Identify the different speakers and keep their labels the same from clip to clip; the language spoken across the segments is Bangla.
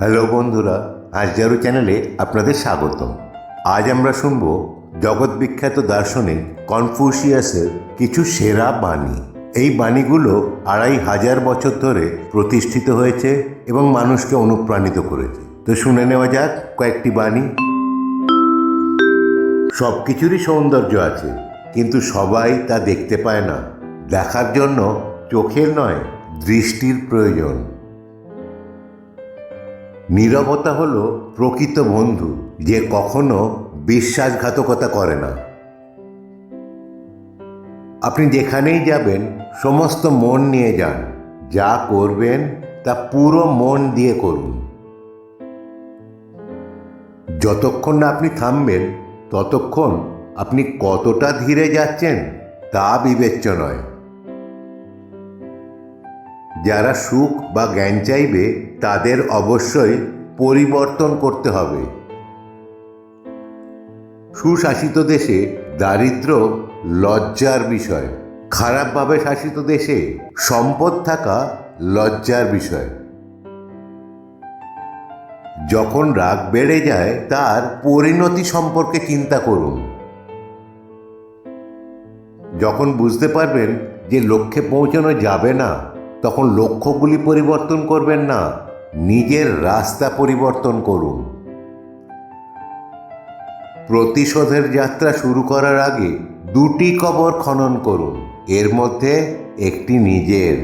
Speaker 1: হ্যালো বন্ধুরা আজজারু চ্যানেলে আপনাদের স্বাগতম। আজ আমরা শুনব জগৎ বিখ্যাত দার্শনিক কনফুসিয়াসের কিছু সেরা বাণী। এই বাণীগুলো আড়াই হাজার বছর ধরে প্রতিষ্ঠিত হয়েছে এবং মানুষকে অনুপ্রাণিত করেছে। তো শুনে নেওয়া যাক কয়েকটি বাণী। সব কিছুরই সৌন্দর্য আছে, কিন্তু সবাই তা দেখতে পায় না। দেখার জন্য চোখের নয়, দৃষ্টির প্রয়োজন। নীরবতা হল প্রকৃত বন্ধু যে কখনো বিশ্বাসঘাতকতা করে না। আপনি যেখানেই যাবেন, সমস্ত মন নিয়ে যান। যা করবেন, তা পুরো মন দিয়ে করুন। যতক্ষণ না আপনি থামবেন, ততক্ষণ আপনি কতটা ধীরে যাচ্ছেন, তা বিবেচ্য নয়। যারা সুখ বা জ্ঞান চাইবে, তাদের অবশ্যই পরিবর্তন করতে হবে। সুশাসিত দেশে দারিদ্র লজ্জার বিষয়। খারাপভাবে শাসিত দেশে সম্পদ থাকা লজ্জার বিষয়। যখন রাগ বেড়ে যায়, তার পরিণতি সম্পর্কে চিন্তা করুন। যখন বুঝতে পারবেন যে লক্ষ্যে পৌঁছানো যাবে না তখন লক্ষ্যগুলি পরিবর্তন করবেন না, নিজের রাস্তা পরিবর্তন করুন। প্রতিশোধের যাত্রা শুরু করার আগে দুটি কবর খনন করুন, এর মধ্যে একটি নিজের।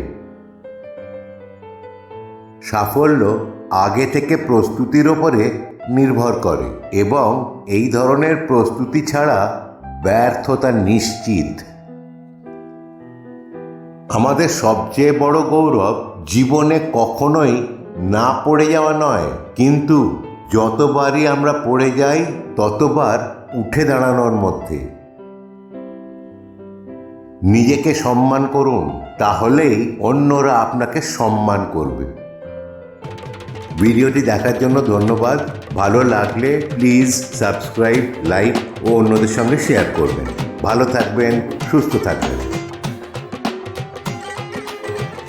Speaker 1: সাফল্য আগে থেকে প্রস্তুতির ওপরে নির্ভর করে এবং এই ধরনের প্রস্তুতি ছাড়া ব্যর্থতা নিশ্চিত। আমাদের সবচেয়ে বড় গৌরব জীবনে কখনোই না পড়ে যাওয়া নয়। কিন্তু যতবারই আমরা পড়ে যাই, ততবার উঠে দাঁড়ানোর মধ্যে। নিজেকে সম্মান করুন, তাহলেই অন্যরা আপনাকে সম্মান করবে। ভিডিওটি দেখার জন্য ধন্যবাদ। ভালো লাগলে প্লিজ সাবস্ক্রাইব, লাইক ও অন্যদের সঙ্গে শেয়ার করবেন। ভালো থাকবেন, সুস্থ থাকবেন।